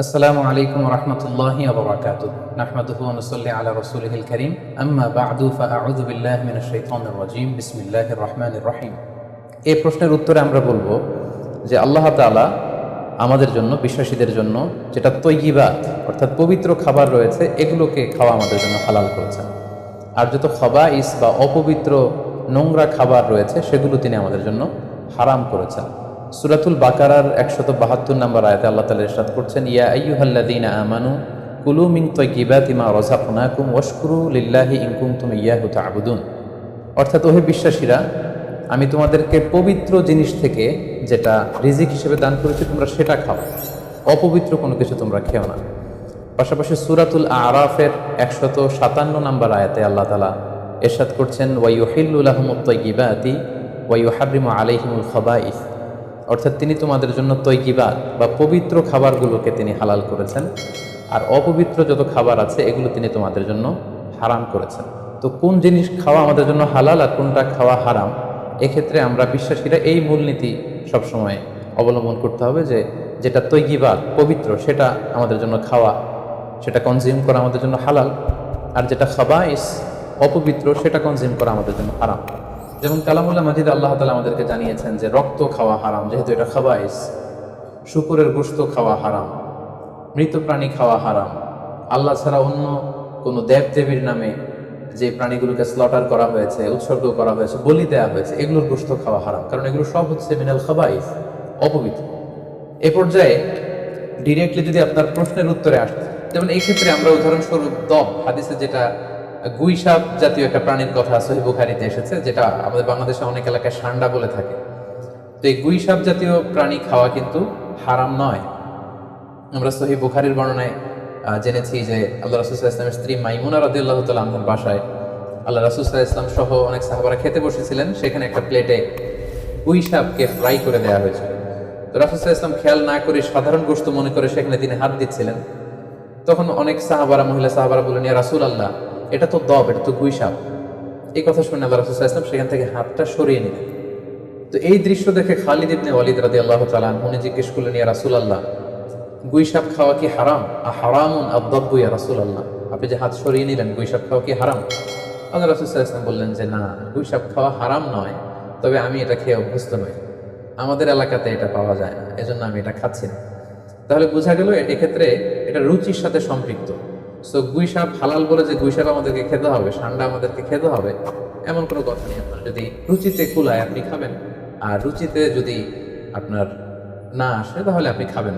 আসসালামু আলাইকুম وبركاته نحمده ونصلي على رسوله রসুলহিল أما بعد فأعوذ بالله من الشيطان الرجيم بسم الله الرحمن রহিম। এই প্রশ্নের উত্তরে আমরা বলব যে আল্লাহ তাআলা আমাদের জন্য, বিশ্বাসীদের জন্য যেটা তৈগিবাদ অর্থাৎ পবিত্র খাবার রয়েছে, এগুলোকে খাওয়া আমাদের জন্য হালাল করেছেন। আর যত খবাইস বা অপবিত্র নোংরা খাবার রয়েছে, সেগুলো তিনি আমাদের জন্য হারাম করেছেন। সুরাতুল বাকারার একশত বাহাত্তর নম্বর আয়তে আল্লাহ তালা ইরশাদ করছেন, ইয়া আইয়ুহাল্লাযীনা আমানু কুলু মিন তাইয়্যিবাতি মা রাযাকনাকুম ওয়াশকুরু লিল্লাহি ইন কুনতুম ইয়াহু তা'বুদুন। অর্থাৎ ওহে বিশ্বাসীরা, আমি তোমাদেরকে পবিত্র জিনিস থেকে যেটা রিজিক হিসেবে দান করেছি, তোমরা সেটা খাও। অপবিত্র কোনো কিছু তোমরা খেও না। পাশাপাশি সুরাতুল আরাফের একশত সাতান্ন নম্বর আয়াতে আল্লাহ তালা এরশাদ করছেন ওয়াইহিল্লাহমুত্তইবাতি ওয়াইহারিমু আলাইহিমুল খবাইস। অর্থাৎ তিনি তোমাদের জন্য তৈকিবাত বা পবিত্র খাবারগুলোকে তিনি হালাল করেছেন, আর অপবিত্র যত খাবার আছে এগুলো তিনি তোমাদের জন্য হারাম করেছেন। তো কোন জিনিস খাওয়া আমাদের জন্য হালাল আর কোনটা খাওয়া হারাম, এক্ষেত্রে আমরা বিশ্বাসীরা এই মূলনীতি সবসময় অবলম্বন করতে হবে যে যেটা তৈগিবাদ পবিত্র, সেটা আমাদের জন্য খাওয়া, সেটা কনজিউম করা আমাদের জন্য হালাল, আর যেটা খাবাইস, অপবিত্র, সেটা কনজিউম করা আমাদের জন্য হারাম। যেমন কালামুল্লাহ মাজিদ আল্লাহ তালা আমাদেরকে জানিয়েছেন যে রক্ত খাওয়া হারাম, যেহেতু এটা খাবাইস। শুকুরের গোস্ত খাওয়া হারাম, মৃত প্রাণী খাওয়া হারাম। আল্লাহ ছাড়া অন্য কোনো দেব দেবীর নামে যে প্রাণীগুলোকে স্লটার করা হয়েছে, উৎসর্গ করা হয়েছে, বলি দেওয়া হয়েছে, এগুলোর গোস্ত খাওয়া হারাম। কারণ এগুলো সব হচ্ছে মিনাল খাবাইস, অপবিত্র। এ পর্যায়ে ডিরেক্টলি যদি আপনার প্রশ্নের উত্তরে আসে যেমন এই ক্ষেত্রে আমরা উদাহরণস্বরূপ দম হাদিসে যেটা গুইসাপ জাতীয় একটা প্রাণীর কথা সহি বুখারিতে এসেছে, যেটা আমাদের বাংলাদেশে অনেক এলাকায় সান্ডা বলে থাকে। তো এই গুইসাপ জাতীয় প্রাণী খাওয়া কিন্তু হারাম নয়। আমরা সহি বুখারির বর্ণনায় জেনেছি যে আল্লাহ রাসুল্লাহ ইসলামের স্ত্রী মাইমুনা রাদিল্লাহ তাল্লাহ বাসায় আল্লাহ রাসুল্লাহ ইসলাম সহ অনেক সাহাবারা খেতে বসেছিলেন, সেখানে একটা প্লেটে গুই সাপকে ফ্রাই করে দেওয়া হয়েছিল। তো রাসুল্লাহ ইসলাম খেয়াল না করে সাধারণ গোস্ত মনে করে সেখানে তিনি হাত দিচ্ছিলেন। তখন অনেক সাহাবারা, মহিলা সাহাবারা বললেন, ইয়া রাসুল আল্লাহ এটা তো দব, এটা তো গুই সাপ। এই কথা শুনে আল্লাহ রাসুল্লাহ ইসলাম সেখান থেকে হাতটা সরিয়ে নিলেন। তো এই দৃশ্য দেখে খালিদ ইবনে ওয়ালিদ রাদি আল্লাহ তালান উনি জিজ্ঞেস করলেন, ইয়া রাসুল আল্লাহ গুই সাপ খাওয়া কি হারাম? আর হারামুন আব্দব্বু ইয়া রাসুল আল্লাহ আপনি যে হাত সরিয়ে নিলেন, গুই সাপ খাওয়া কি হারাম? আল্লাহ রাসুল ইসলাম বললেন যে, না, গুই সাপ খাওয়া হারাম নয়, তবে আমি এটা খেয়ে অভ্যস্ত নই। আমাদের এলাকাতে এটা পাওয়া যায় না, এজন্য আমি এটা খাচ্ছি না। তাহলে বোঝা গেল এক্ষেত্রে এটা রুচির সাথে সম্পৃক্ত। সো গুই সাপ হালাল বলে যে গুই সাপ আমাদেরকে খেতে হবে, সান্ডা আমাদেরকে খেতে হবে, এমন কোনো কথা নেই। আপনার যদি রুচিতে কুলায় আপনি খাবেন, আর রুচিতে যদি আপনার না আসে, তাহলে আপনি খাবেন